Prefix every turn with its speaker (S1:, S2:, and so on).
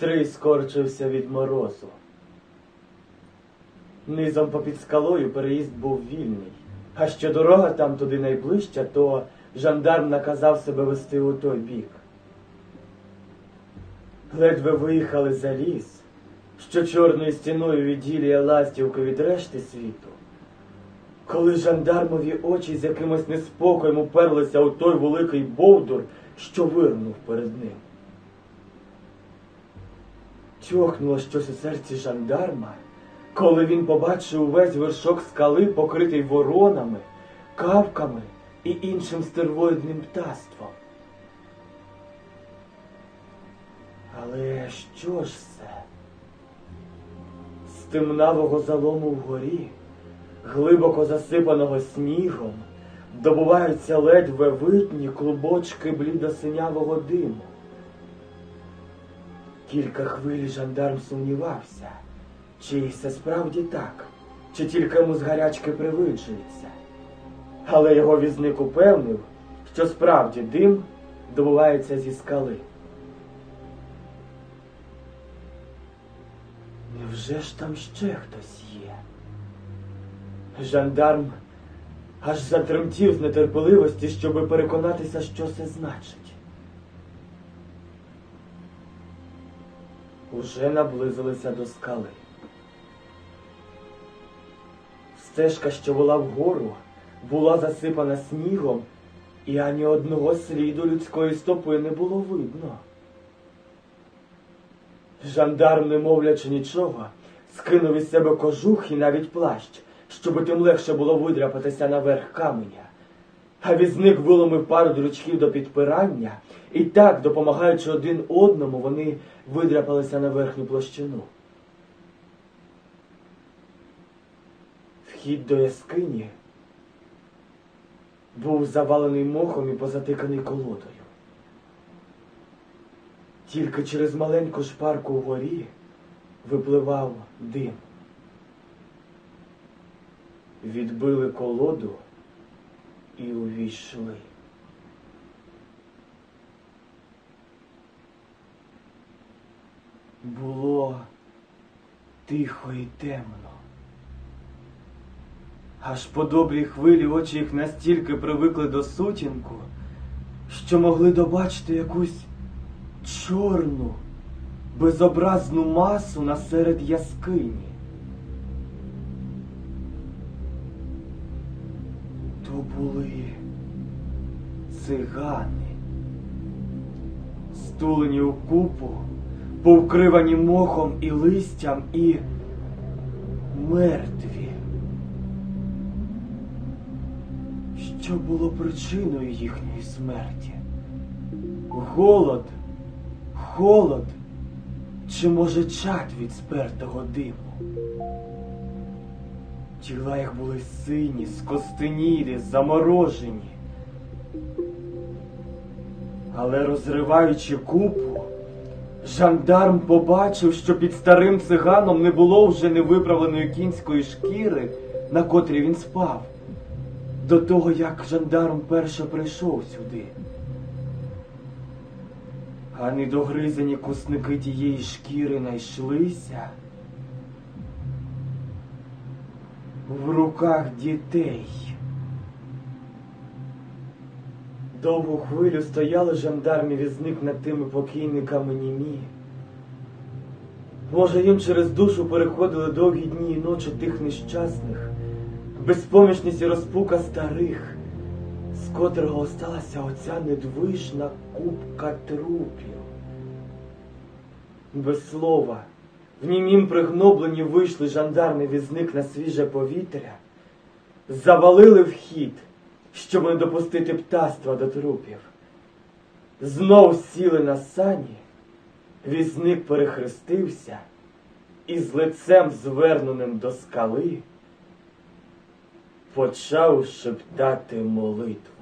S1: Стрий скорчився від морозу. Низом попід скалою переїзд був вільний. А що дорога там туди найближча, то жандарм наказав себе вести у той бік. Ледве виїхали за ліс, що чорною стіною відділяє ластівку від решти світу. Коли жандармові очі з якимось неспокоєм уперлися у той великий бовдур, що вирнув перед ним. Тьохнуло щось у серці жандарма, коли він побачив увесь вершок скали, покритий воронами, кавками і іншим стервоїдним птаством. Але що ж це? З темнавого залому вгорі, глибоко засипаного снігом, добуваються ледве видні клубочки блідосинявого диму. Кілька хвиль жандарм сумнівався, чи це справді так, чи тільки йому з гарячки привиджується. Але його візник упевнив, що справді дим добувається зі скали. Невже ж там ще хтось є? Жандарм аж затремтів з нетерпеливості, щоби переконатися, що це значить. Уже наблизилися до скали. Стежка, що вела вгору, була засипана снігом, і ані одного сліду людської стопи не було видно. Жандарм, не мовлячи нічого, скинув із себе кожух і навіть плащ, щоби тим легше було видряпатися наверх каменя. А візник виломив пару дрючків до підпирання, і так, допомагаючи один одному, вони видряпалися на верхню площину. Вхід до яскині був завалений мохом і позатиканий колодою. Тільки через маленьку шпарку вгорі випливав дим. Відбили колоду і увійшли. Було тихо і темно. Аж по добрій хвилі очі їх настільки привикли до сутінку, що могли добачити якусь чорну, безобразну масу насеред яскині. То були цигани, стулені у купу, повкривані мохом і листям і мертві. Що було причиною їхньої смерті? Голод, холод чи може чад від спертого диму? Тіла їх були сині, скостенілі, заморожені. Але розриваючи купу, жандарм побачив, що під старим циганом не було вже невиправленої кінської шкіри, на котрій він спав, до того, як жандарм перше прийшов сюди. А недогризані кусники тієї шкіри найшлися в руках дітей. Довгу хвилю стояли жандарм і візник над тими покійниками німі. Може, їм через душу переходили довгі дні і ночі тих нещасних, безпомічність і розпука старих, з котрого осталася оця недвижна купка трупів. Без слова, в німім пригноблені вийшли жандарм і візник на свіже повітря, завалили вхід, щоб не допустити птаства до трупів. Знов сіли на сані, візник перехрестився і з лицем зверненим до скали почав шептати молитву.